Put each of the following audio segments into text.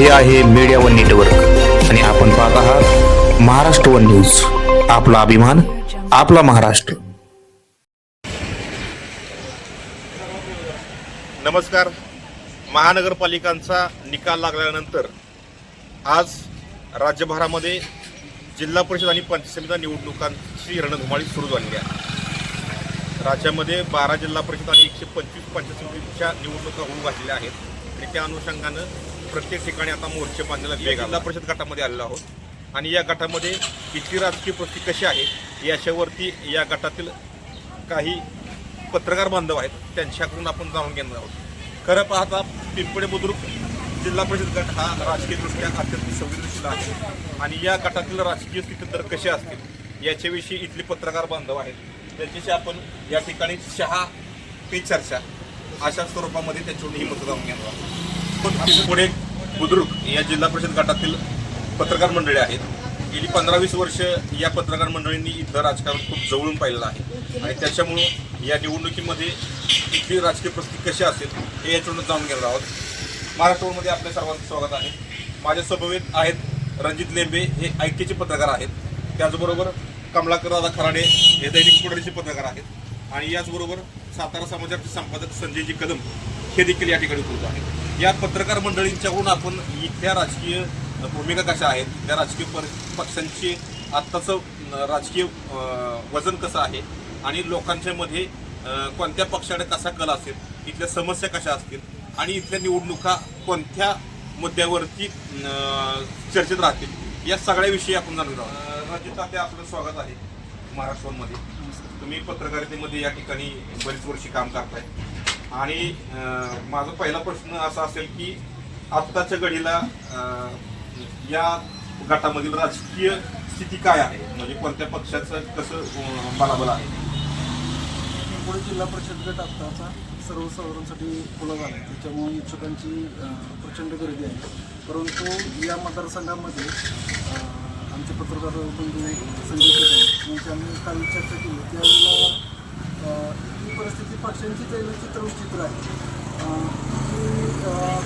हे आहे media one network आणि आपण पाहत आहात महाराष्ट्र वन न्यूज आपला अभिमान आपला महाराष्ट्र. नमस्कार. महानगरपालिकांचा निकाल लागल्यानंतर आज राज्यभरामध्ये जिल्हा परिषद आणि पंचायत समिती निवडणुकांची रणधुमाळी सुरू झाली आहे. राज्यामध्ये बारा जिल्हा परिषद आणि एकशे पंचवीस पंचायत समितीच्या निवडणुका होऊ घातलेल्या आहेत. आणि त्या अनुषंगानं प्रत्येक ठिकाणी आता मोर्चे बांधलेला वेग जिल्हा परिषद गटामध्ये आलेलो आहोत. आणि या गटामध्ये इथली राजकीय परिस्थिती कशी आहे याच्यावरती या गटातील काही पत्रकार बांधव आहेत त्यांच्याकडून आपण जाणून घेणार आहोत. खरं पाहता पिंपळे बुद्रुक जिल्हा परिषद गट हा राजकीयदृष्ट्या अत्यंत संवेदनशील आहे. आणि या गटातील राजकीय स्थिती तर कशा असतील याच्याविषयी इथले पत्रकार बांधव आहेत. त्यांच्याशी आपण या ठिकाणी चहा पे चर्चा अशा स्वरूपामध्ये त्याच्यावर ही मतं जाणून घेणार आहोत. पुणे बुद्रुक या जिल्हा परिषद गटातील पत्रकार मंडळी आहेत. गेली पंधरा वीस वर्ष या पत्रकार मंडळींनी इथलं राजकारण खूप जवळून पाहिलेलं आहे. आणि त्याच्यामुळं या निवडणुकीमध्ये इथली राजकीय परिस्थिती कशी असेल हे याच्यावरून जाणून घेणार आहोत. महाराष्ट्रमध्ये आपल्या सर्वांचं स्वागत आहे. माझ्या समवेत आहेत रणजित लेंबे हे ऐक्यचे पत्रकार आहेत. त्याचबरोबर कमलाकर दादा खराडे हे दैनिक पुढारीचे पत्रकार आहेत. आणि याचबरोबर सातारा समाचारचे संपादक संजयजी कदम हे देखील या ठिकाणी उपलब्ध आहेत या पत्रकार मंडळींच्याकडून आपण इथल्या राजकीय भूमिका कशा आहेत त्या राजकीय पर पक्षांची आत्ताचं राजकीय वजन कसं आहे आणि लोकांच्या मध्ये अं, कोणत्या पक्षाकडे कसा कल असेल इथल्या समस्या कशा असतील आणि इथल्या निवडणुका कोणत्या मुद्द्यावरती चर्चेत राहतील या सगळ्याविषयी आपण जाणून आहोत. रजित तात्या आपलं स्वागत आहे महाराष्ट्रामध्ये. तुम्ही पत्रकारितेमध्ये या ठिकाणी बरीच वर्षी काम करताय. आणि माझा पहिला प्रश्न असा असेल की आत्ताच्या घडीला या गटामधील राजकीय स्थिती काय आहे? म्हणजे कोणत्या पक्षाचं कसं बलाबल आहे? पुणे जिल्हा परिषद गट आत्ताचा सर्वसाधारणसाठी खुला झाला आहे. त्याच्यामुळे इच्छुकांची प्रचंड गर्दी आहे. परंतु या मतदारसंघामध्ये आमचे पत्रकार बंधू संजय कदम यांची आम्ही काल चर्चा केली. त्यावेळेला पक्षांची चित्र विचित्र आहे. की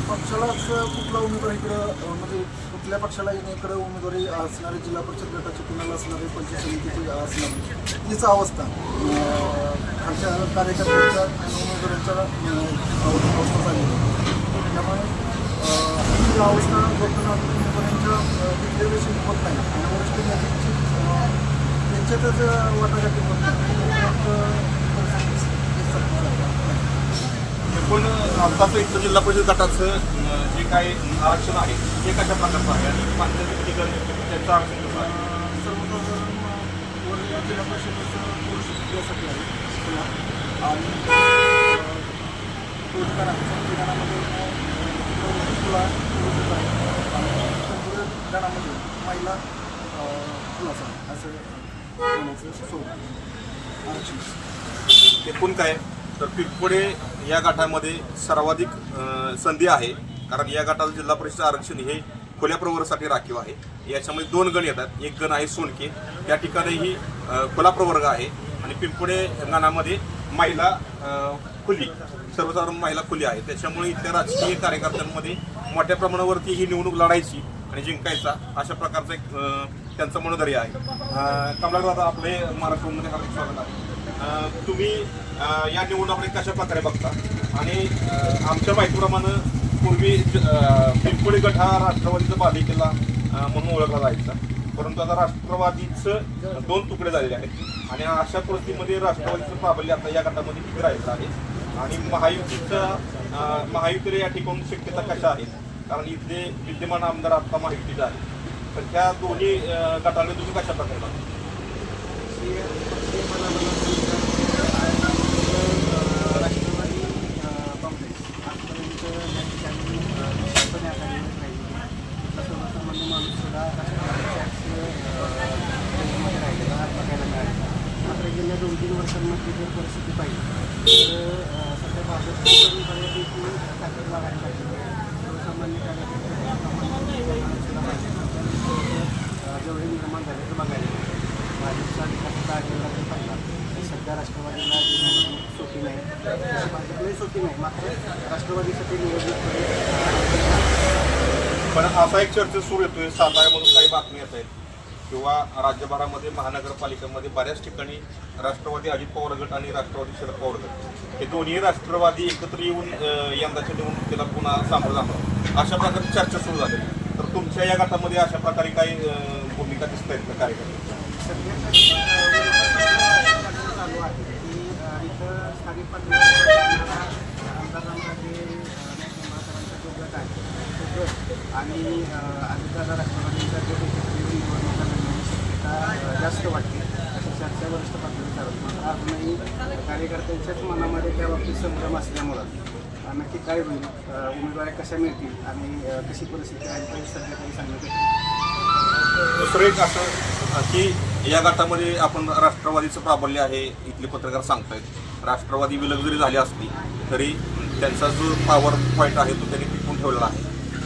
पक्षालाच कुठला उमेदवार इकडं म्हणजे कुठल्या पक्षाला इकडं उमेदवारी असणारे जिल्हा परिषद गटाचे कुणाला असणारे पंचायत समितीचे असणारे तीच अवस्था. खालच्या कार्यकर्त्यांच्या आणि उमेदवारांच्या अवस्था झाली त्यामुळे ही अवस्था लोकांना उमेदवारांच्या अ, डिक्लेरेशन होत नाही. आणि वरिष्ठ नेत्यांची त्यांच्यातच वाटाघाटी होत नाही त्यामुळे, अ, परिस्थिती ही सध्या आहे. पण आत्ताचं इथलं जिल्हा परिषद गटाचं जे काही आरक्षण आहे ते कशा प्रकारचं आहे? आणि पंचायत समितीकडे त्यांचं आरक्षण कसं आहे? सर्वसाधारण वर्ग जिल्हा परिषदेचं पुरुष यासाठी आहे. आणि रोजगार आहे संविधानामध्ये खुला पुरुषच आहे. आणि महिला आहे असं. आरक्षण. एकूण काय? तर पिंपळे या गटामध्ये सर्वाधिक संधी आहे. कारण या गटाला जिल्हा परिषद आरक्षण हे खुल्या प्रवर्गासाठी राखीव आहे. याच्यामध्ये दोन गण येतात. एक गण आहे सोनके. त्या ठिकाणीही खुला प्रवर्ग आहे. आणि पिंपुडे गणामध्ये महिला खुली. सर्वसाधारण महिला खुली आहे. त्याच्यामुळे इथल्या राजकीय कार्यकर्त्यांमध्ये मोठ्या प्रमाणावरती ही निवडणूक लढायची आणि जिंकायचा अशा प्रकारचा एक त्यांचं त्यांचा आहे. कमलाकर दादा आपले महाराष्ट्रामध्ये हार्दिक स्वागत आहे. तुम्ही या निवडणुकीकडे कशा प्रकारे बघता? आणि आमच्या माहितीप्रमाणे पूर्वी पिंपळी गट हा राष्ट्रवादीचा बालिकेला म्हणून ओळखला जायचा. परंतु आता राष्ट्रवादीचं दोन तुकडे झालेले आहेत. आणि अशा परिस्थितीमध्ये राष्ट्रवादीचं प्राबल्य आता या गटामध्ये किती राहायचं आहे. आणि महायुतीचं महायुतीला या ठिकाणी शक्यता कशा आहेत? कारण इथले विद्यमान आमदार आता महायुतीचे आहेत. तर त्या दोन्ही गटाने तुम्ही कशा प्रकारे बघता राष्ट्रवादी काँग्रेस आजपर्यंत या ठिकाणी शांतपणे आघाडीवर राहिलेली आहे सर्वसामान्य माणूससुद्धा राहिलेला हा बघायला मात्र गेल्या दोन तीन वर्षांमध्ये जर परिस्थिती पाहिजे तर सध्या भाजपची बऱ्यापैकी ताकद वाढायला सर्वसामान्य कार्यकर्ते जेवढे निर्माण झाले तर बघायला मिळाले भाजपचा विकासाचा अजेंडा जर पाहिला सध्या राष्ट्रवादीला निवडणूक सोपी नाही तशी नाही मात्र राष्ट्रवादीसाठी निवडणूक पण असा एक चर्चा सुरू येतोय म्हणून काही बातमी येत आहेत. किंवा राज्यभरामध्ये महानगरपालिकेमध्ये बऱ्याच ठिकाणी राष्ट्रवादी अजित पवार गट आणि राष्ट्रवादी शरद पवार गट. हे दोन्ही राष्ट्रवादी एकत्र येऊन यंदाच्या निवडणुकीला पुन्हा सामोरं जाणार अशा प्रकारची चर्चा सुरू झाली. तर तुमच्या या गटामध्ये अशा प्रकारे काही भूमिका दिसत आहेत का कार्यकर्ते? चालू जो गट आहे तो गट आणि अजितदादा राष्ट्रवादीचा जो निवडणुका लढण्याची शक्यता जास्त वाटते अशी चर्चा वरिष्ठ पातळीवर चालू मात्र अजूनही कार्यकर्त्यांच्याच मनामध्ये त्या बाबतीत संभ्रम असल्यामुळं नक्की काय होईल अ, कशा मिळतील आणि कशी परिस्थिती आहे ते सध्या काही सांगण्यात दुसरं एक असं की या गटामध्ये आपण राष्ट्रवादीचं प्राबल्य आहे इथले पत्रकार सांगतायत. राष्ट्रवादी विलग जरी झाली असली तरी त्यांचा जो पॉवर पॉईंट आहे तो त्यांनी टिकून ठेवलेला आहे.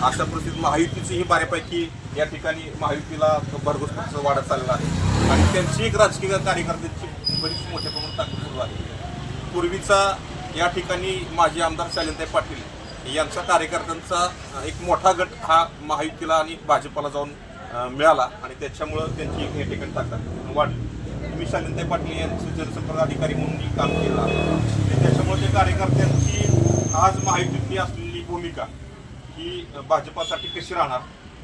अशा परिस्थितीत महायुतीचीही बऱ्यापैकी या ठिकाणी महायुतीला भरघोस पक्ष वाढत चाललेला आहे. आणि त्यांची एक राजकीय कार्यकर्त्यांची बरीच मोठ्या प्रमाणात ताकद सुरू आहे. पूर्वीचा या ठिकाणी माजी आमदार शालिनताई पाटील यांचा कार्यकर्त्यांचा एक मोठा गट हा महायुतीला आणि भाजपला जाऊन मिळाला आणि त्याच्यामुळं त्यांची एक या ठिकाणी ताकद वाढली. मी शालिनताई पाटील यांचं जनसंपर्क अधिकारी म्हणून काम केलं आणि त्याच्यामुळे त्या कार्यकर्त्यांची आज महायुतीतली असलेली भूमिका ही भाजपासाठी कशी राहणार?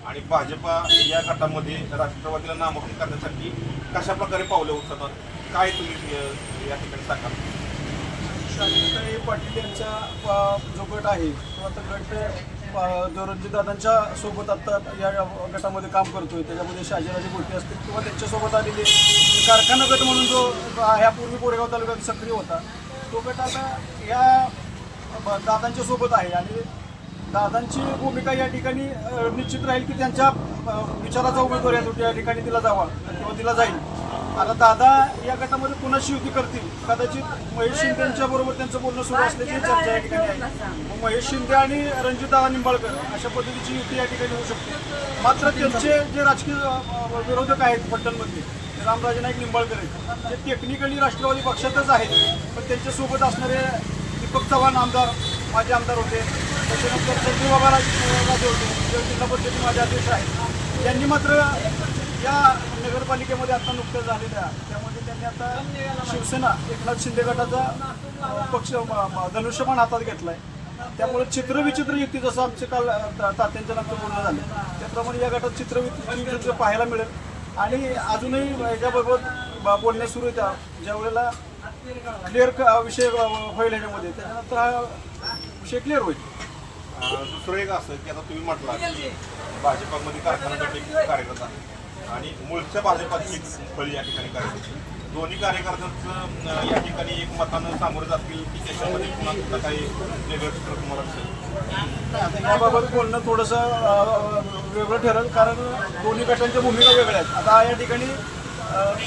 आणि भाजपा या गटामध्ये राष्ट्रवादीला नामांकन करण्यासाठी कशा प्रकारे पावलं उचलतात काय तुम्ही या ठिकाणी सांगा शालिनीताई पाटील यांचा जो गट आहे तो आता गट जो रणजितदादांच्या सोबत आता या गटामध्ये काम करतोय. त्याच्यामध्ये शहाजीराजे गोष्टी असतील किंवा त्यांच्यासोबत आलेले कारखाना गट म्हणून जो ह्यापूर्वी कोरेगाव तालुक्यात सक्रिय होता तो गट आता या दादांच्या सोबत आहे आणि दादांची भूमिका या ठिकाणी निश्चित राहील की त्यांच्या विचाराचा उमेदवार आहे तो त्या ठिकाणी दिला जावा किंवा दिला जाईल. आता दादा या गटामध्ये कुणाशी युती करतील? कदाचित महेश शिंदे बरोबर त्यांचं बोलणं सुरू असल्याची चर्चा या ठिकाणी आहे. मग महेश शिंदे आणि रणजितदादा निंबाळकर अशा पद्धतीची युती या ठिकाणी होऊ शकते. मात्र त्यांचे जे राजकीय विरोधक आहेत पट्टणमध्ये रामराजे नाईक निंबाळकर आहेत ते टेक्निकली राष्ट्रवादी पक्षातच आहेत पण त्यांच्यासोबत असणारे दीपक चव्हाण आमदार माझे आमदार होते. त्याच्यानंतर संजय राजे होते. जिल्हा परिषदेचे माझे अध्यक्ष आहेत. त्यांनी मात्र या नगरपालिकेमध्ये आता नुकत्याच झालेल्या त्यामध्ये त्यांनी आता शिवसेना एकनाथ शिंदे गटाचा पक्ष म- म- धनुष्यबाण हातात आहे त्यामुळे चित्रविचित्र युती जसं आमचे काल तात्यांच्या नंतर बोलणं झालं त्याप्रमाणे या गटात चित्रविचित्र पाहायला मिळेल. आणि अजूनही याच्याबरोबर बोलण्या सुरू आहेत ज्या वेळेला क्लिअर विषय होईल ह्याच्यामध्ये त्याच्यानंतर हा विषय क्लिअर होईल. दुसरं एक असं की आता तुम्ही म्हटला की भाजपामध्ये कारखाना गट एक कार्यरत आहे. आणि मूळच्या भाजपाची फळी या ठिकाणी कार्यरत आहे. दोन्ही कार्यकर्त्यांचं या ठिकाणी एक मतानं सामोरं जातील की त्याच्यामध्ये पुन्हा कुठं काही वेगळं चित्र तुम्हाला दिसेल? आता याबाबत बोलणं थोडंसं वेगळं ठरेल कारण दोन्ही गटांच्या भूमिका वेगळ्या आहेत. आता या ठिकाणी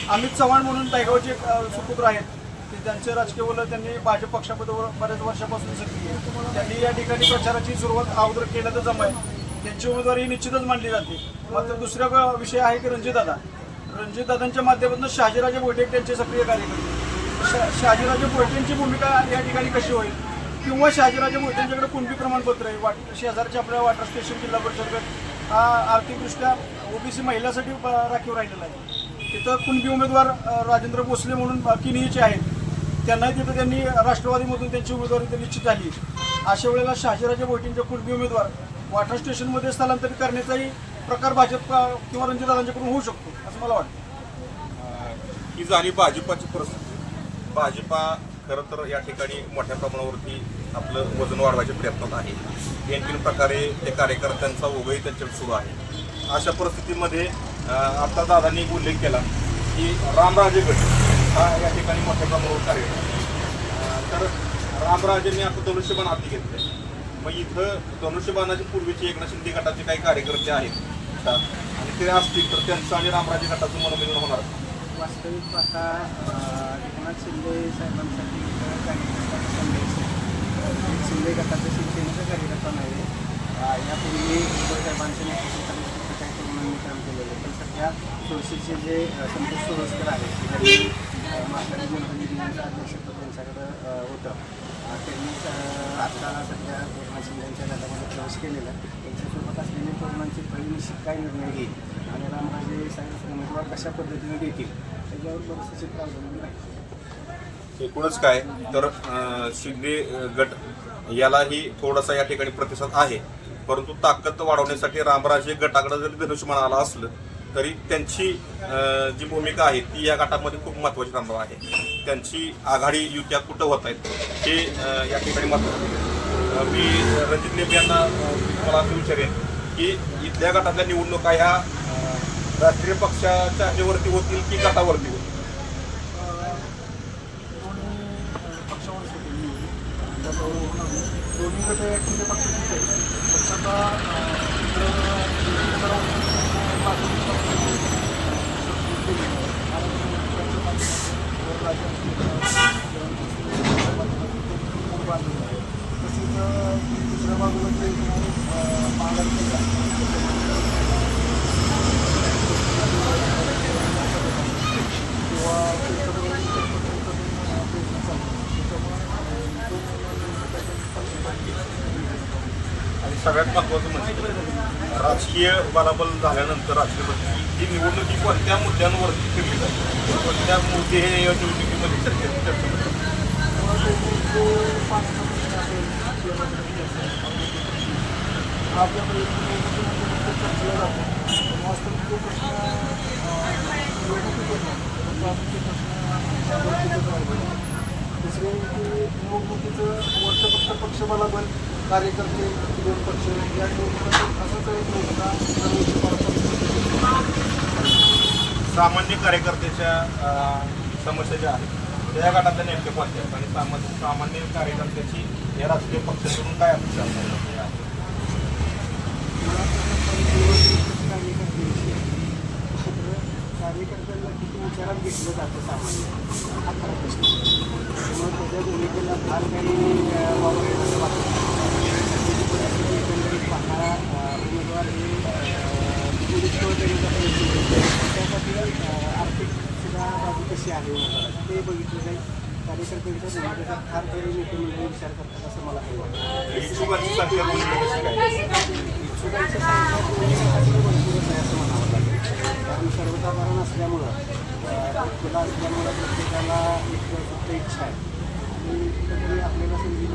अमित चव्हाण म्हणून तायगावचे सुपुत्र आहेत. की त्यांचे राजकीय बोल त्यांनी भाजप पक्षामध्ये बऱ्याच वर्षापासून सक्रिय त्यांनी या ठिकाणी प्रचाराची सुरुवात अगोदर केल्या तर जमाय त्यांची उमेदवारी ही निश्चितच मानली जाते. मात्र दुसरा विषय आहे की रणजितदादा. रणजितदादांच्या माध्यमातून शहाजीराजे बोटेक त्यांचे सक्रिय कार्यकर्ते. शहाजीराजे बोटेंची भूमिका या ठिकाणी कशी होईल? किंवा शहाजीराजे भोटेंच्याकडे कोणती प्रमाणपत्र आहे? वाट शेजारच्या आपल्या वॉटर स्टेशन जिल्हा परिषद गट हा आर्थिकदृष्ट्या ओबीसी महिलासाठी राखीव राहिलेला आहे. तिथं कुणबी उमेदवार राजेंद्र भोसले म्हणून अ, आहेत? त्यांनाही तिथं त्यांनी राष्ट्रवादीमधून त्यांची उमेदवारी निश्चित झाली. अशा वेळेला शहाजीराजे भोटेंचे कुणबी उमेदवार वॉटर स्टेशनमध्ये स्थलांतरित करण्याचाही प्रकार भाजप किंवा रणजितदादांच्याकडून होऊ शकतो असं मला वाटतं. ही झाली भाजपाची परिस्थिती. भाजपा खरं तर या ठिकाणी मोठ्या प्रमाणावरती आपलं वजन वाढवायच्या प्रयत्नात आहे. आणखीन प्रकारे ते कार्यकर्त्यांचा ओघही त्यांच्यावर सुरू आहे. अशा परिस्थितीमध्ये आता दादांनी उल्लेख केला की रामराजे गट. हा या ठिकाणी मोठ्या प्रमाणावर कार्यरत आहे. तर रामराजेंनी आता धनुष्यबाण हाती घेतलंय. मग इथं धनुष्यबाणाचे पूर्वीचे एकनाथ शिंदे गटाचे काही कार्यकर्ते आहेत. आणि ते असतील तर त्यांचं आणि रामराजे गटाचं मनोमिलन होणार. वास्तविक आता एकनाथ शिंदे साहेबांसाठी इथं संदेश शिंदे गटाचा शिवसेनेचा कार्यकर्ता नाही यापूर्वी उद्धव साहेबांच्या नेतृत्वाखाली त्यांनी काम केलेलं आहे. पण सध्या तुळशीचे जे संतोष सोळसकर आहेत की ज्यांनी जनता अध्यक्षपद त्यांच्याकडं होतं. त्यांनी आता सध्या एकनाथ शिंदेच्या गटामध्ये प्रवेश केलेला त्यांच्यासोबत असलेले तरुणांची पहिली निश्चित काय निर्णय घेईल? आणि रामराजे साहेब उमेदवार कशा पद्धतीने देतील? त्याच्यावर बरंच चित्र अवलंबून एकूणच काय तर शिंदे गट यालाही थोडासा या ठिकाणी प्रतिसाद आहे. परंतु ताकद वाढवण्यासाठी रामराजे गटाकडे जरी धनुष्यमान आला असलं तरी त्यांची जी भूमिका आहे ती या गटामध्ये खूप महत्वाची राहणार आहे. त्यांची आघाडी युत्या कुठं होत आहेत हे या ठिकाणी महत्वाचं मी रणजित लेप यांना मला असं विचारेन की इथल्या गटातल्या निवडणुका ह्या राष्ट्रीय पक्षाच्या ह्याच्यावरती होतील की गटावरती होतील दोन्ही अ, पक्षावरच होते निवडून त्यामुळे होणार नाही. दोन्ही गट ॲक्च्युली पक्षाचीच आहे पक्षाचा अ, जर जरा अ, केली, आणि त्यांच्या माध्यमातून वर राज्यात, अ, खूप बांधलेलं आहे. तसेच अ, दुसऱ्या बाजूला जे अ, महाराष्ट्राचं आहे, किंवा त्यांच्याबरोबर इतर पक्षांचा प्रयत्न चालू आहे. त्याच्यामुळे आणि सगळ्यात महत्वाचं म्हणजे राजकीय बलाबल झाल्यानंतर राजकीय ही निवडणुकी कोणत्या मुद्द्यांवरती फिरली जाते? कोणत्या मुद्दे हे या निवडणुकीमध्ये चर्चेत चर्चा दुसरे की निवडणुकीचं वरचं फक्त मला बलाबल कार्यकर्ते दोन पक्ष या असंच एक सामान्य कार्यकर्त्याच्या समस्या ज्या आहेत त्या गटातल्या नेमक्या कोणत्या आहेत? आणि सामान्य सामान्य कार्यकर्त्याची या राजकीय पक्षाकडून काय अपेक्षा कार्यकर्त्यांना किती विचारात घेतलं जातं सामान्य? हा प्रश्न. त्याच्या भूमिकेला फार काही अं, वाव आहे असं वाटत नाही. परिस्थिती एकंदरीत पाहणारा अं, उमेदवार हे अं, निरुत्तर देण्याचा प्रयत्न करतो त्यासाठी अं, आर्थिक सुद्धा बाजू कशी आहे उमेदवाराची ते बघितलं जाईल फार विचार करतात असं मला काही वाटतं? इच्छुकांची संख्या कोणती कशी काय इच्छुकांच्या संख्या पूर्णसाठी भरपूरच आहे असं म्हणावं लागेल कारण सर्वसाधारण असल्यामुळं खुला असल्यामुळं प्रत्येकाला एक फक्त इच्छा आहे. आपल्याला संधी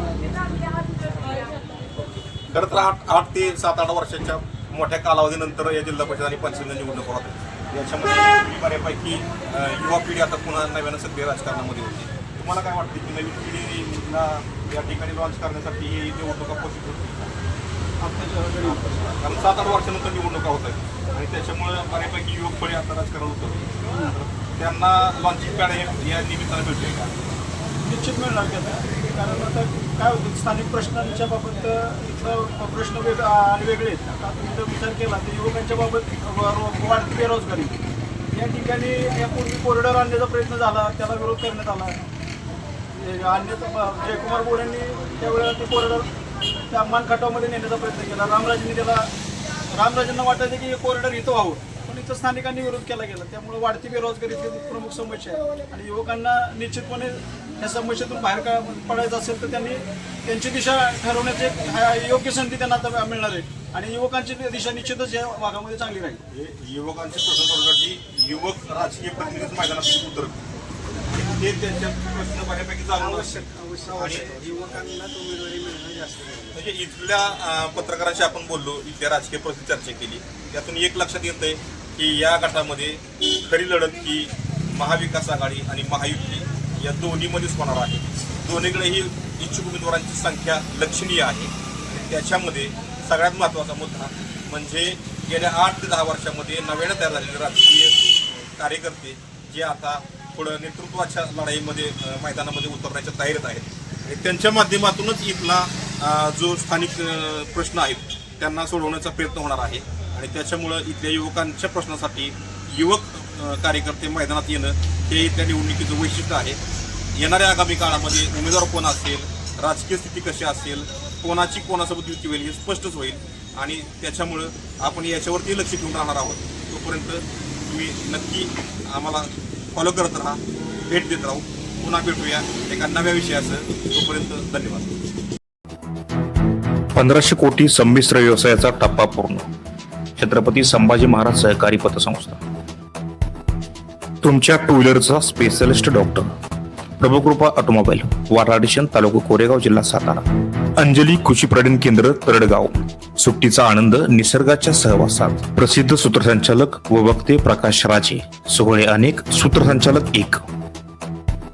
खरं तर आठ आठ ते सात आठ वर्षाच्या मोठ्या कालावधीनंतर या जिल्हा परिषद आणि पंचायत निवडणूक होतात याच्यामध्ये बऱ्यापैकी युवा पिढी आता पुन्हा नव्यानं सक्रिय राजकारणामध्ये होती. तुम्हाला काय वाटते की नवीन पिढीला या ठिकाणी लॉन्च करण्यासाठी ही निवडणुका पोषित होती? कारण सात आठ वर्षानंतर निवडणुका होत आहेत. आणि त्याच्यामुळे बऱ्यापैकी युवक पिढी आता राजकारण होतं. त्यांना लॉन्चिंग पॅड हे या निमित्तानं भेटते का? निश्चित मिळणार त्याचा कारण आता काय होतं स्थानिक प्रश्नांच्या बाबत इथलं प्रश्न वेग आणि वेगळे आहेत. आता तुम्ही जर विचार केला तर युवकांच्या बाबत वाढती बेरोजगारी. या ठिकाणी यापूर्वी कॉरिडॉर आणण्याचा प्रयत्न झाला त्याला विरोध करण्यात आला. म्हणजे अन्य जयकुमार बोर्डांनी त्यावेळेला ते कॉरिडॉर त्या मानखटावमध्ये नेण्याचा प्रयत्न केला. रामराजेंनी त्याला रामराजेंना वाटायचं की हे कॉरिडॉर इथं व्हावं. पण इथं स्थानिकांनी विरोध केला गेला. त्यामुळे वाढती बेरोजगारी ही प्रमुख समस्या आहे. आणि युवकांना निश्चितपणे या समस्येतून बाहेर का पडायचं असेल तर त्यांनी त्यांची दिशा ठरवण्याची एक योग्य संधी त्यांना आता मिळणार आहे. आणि युवकांची दिशा निश्चितच या भागामध्ये चांगली राहील. हे युवकांचे प्रश्न सोडवण्यासाठी युवक राजकीय प्रतिनिधी मैदानात उतरत ते त्यांच्या प्रश्न बऱ्यापैकी जाणून आवश्यक उमेदवारी मिळणं जास्त. म्हणजे इथल्या अं, पत्रकारांशी आपण बोललो इथल्या राजकीय परिस्थिती चर्चा केली. त्यातून एक लक्षात येत आहे की या गटामध्ये खरी लढत ही महाविकास आघाडी आणि महायुती या दोन्हीमध्येच होणार आहे. दोन्हीकडेही इच्छुक उमेदवारांची संख्या लक्षणीय आहे. आणि त्याच्यामध्ये सगळ्यात महत्त्वाचा मुद्दा म्हणजे गेल्या आठ ते दहा वर्षामध्ये नव्यानं तयार झालेले राजकीय कार्यकर्ते जे आता पुढं नेतृत्वाच्या लढाईमध्ये मैदानामध्ये उतरण्याच्या तयारीत आहेत. आणि त्यांच्या माध्यमातूनच इथला जो स्थानिक प्रश्न आहेत त्यांना सोडवण्याचा प्रयत्न होणार आहे. आणि त्याच्यामुळं इथल्या युवकांच्या प्रश्नासाठी युवक कार्यकर्ते मैदानात येणं हे इथल्या निवडणुकीचं वैशिष्ट्य आहे. येणाऱ्या आगामी काळामध्ये उमेदवार कोण असेल राजकीय स्थिती कशी असेल कोणाची कोणासोबत युती होईल हे स्पष्टच होईल. आणि त्याच्यामुळं आपण याच्यावरती लक्ष ठेवून राहणार आहोत. तोपर्यंत तुम्ही नक्की आम्हाला फॉलो करत राहा. भेट देत राहू. पुन्हा भेटूया एका नव्या विषयासह तोपर्यंत धन्यवाद. पंधराशे कोटी संमिश्र व्यवसायाचा टप्पा पूर्ण. छत्रपती संभाजी महाराज सहकारी पतसंस्था. तुमच्या टू व्हीलरचा स्पेशलिस्ट डॉक्टर. प्रभुकृपा ऑटोमोबाईल. वाटाडिशन तालुका कोरेगाव जिल्हा सातारा. अंजली कृषी पर्यटन केंद्र तरडगाव सुट्टीचा आनंद निसर्गाच्या सहवासात. प्रसिद्ध सूत्रसंचालक व वक्ते प्रकाश राजे. सोहळे अनेक सूत्रसंचालक एक.